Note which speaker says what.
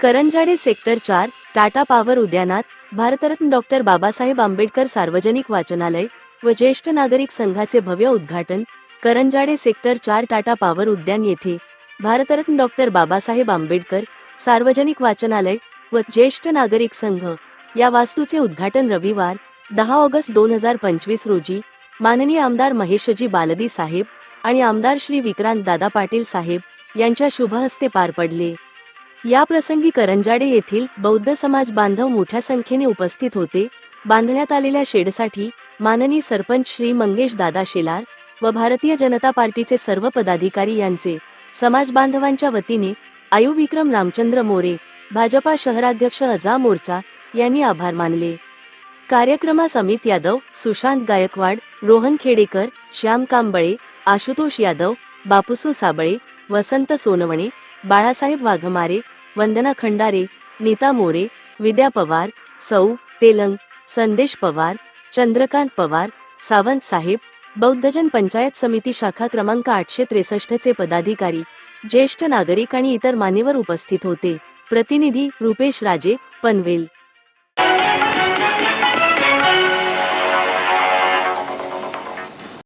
Speaker 1: Karanjade sector चार Tata power उद्यानात Bharat Ratna doctor Babasaheb Ambedkar सार्वजनिक वाचनालय व ज्येष्ठ नागरिक संघाचे भव्य उद्घाटन करंजाडे सेक्टर चार टाटा पॉवर उद्यान येथे भारतरत्न डॉक्टर बाबासाहेब आंबेडकर सार्वजनिक वाचनालय व ज्येष्ठ नागरिक संघ या वास्तूचे उद्घाटन रविवार दहा ऑगस्ट दोन हजार पंचवीस रोजी माननीय आमदार महेशजी बालदी साहेब आणि आमदार श्री विक्रांत दादा पाटील साहेब यांच्या शुभहस्ते पार पडले. याप्रसंगी करंजाडे येथील बौद्ध समाज बांधव मोठ्या संख्येने उपस्थित होते. बांधण्यात आलेल्या शेडसाठी माननीय सरपंच श्री मंगेश दादा शेलार व भारतीय जनता पार्टीचे सर्व पदाधिकारी यांचे समाज बांधवांच्या वतीने आयु विक्रम रामचंद्र मोरे भाजपा शहराध्यक्ष अजा मोर्चा यांनी आभार मानले. कार्यक्रमास अमित यादव सुशांत गायकवाड रोहन खेडेकर श्याम कांबळे आशुतोष यादव बापुसू साबळे वसंत सोनवणे बाळासाहेब वाघमारे वंदना खंडारे नीता मोरे विद्या पवार सौ तेलंग संदेश पवार चंद्रकांत पवार सावंत साहेब बौद्धजन पंचायत समिती शाखा क्रमांक आठशे त्रेसष्टचे पदाधिकारी ज्येष्ठ नागरिक आणि इतर मान्यवर उपस्थित होते. प्रतिनिधी रुपेश राजे पनवेल.